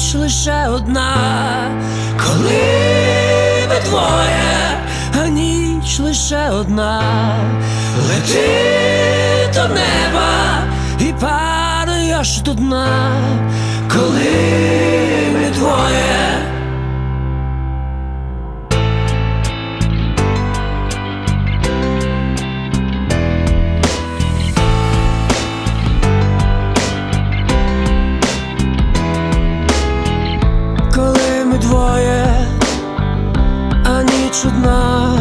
ніч лише одна, коли ми двоє, а ніч лише одна, лети до неба і падаєш до дна, коли двоє, а ніч одна,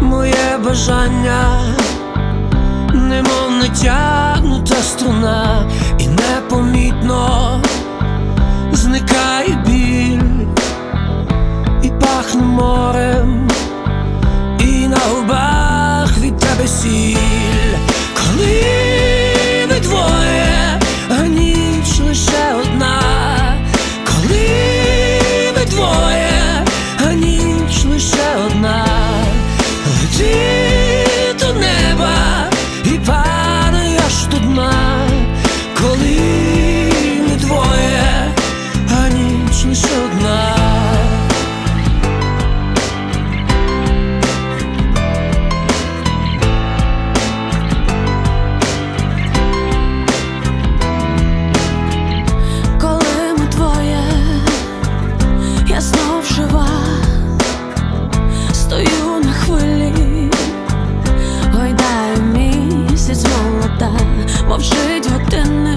моє бажання, немов натягнута струна, молода, мовчить годинник,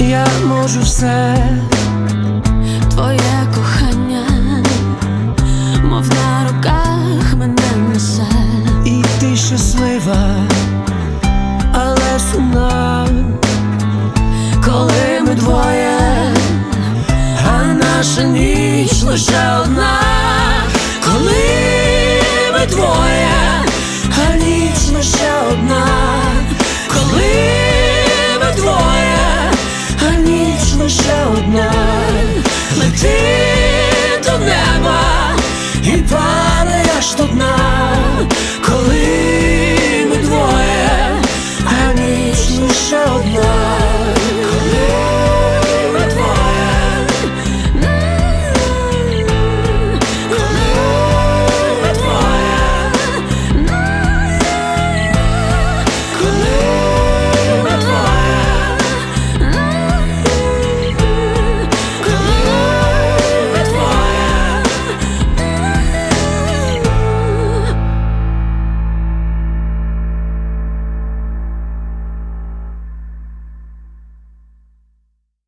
я можу все, Твоє кохання, мов на руках мене несе. і ти щаслива, але сумна, коли ми двоє, а наша ніч лише одна,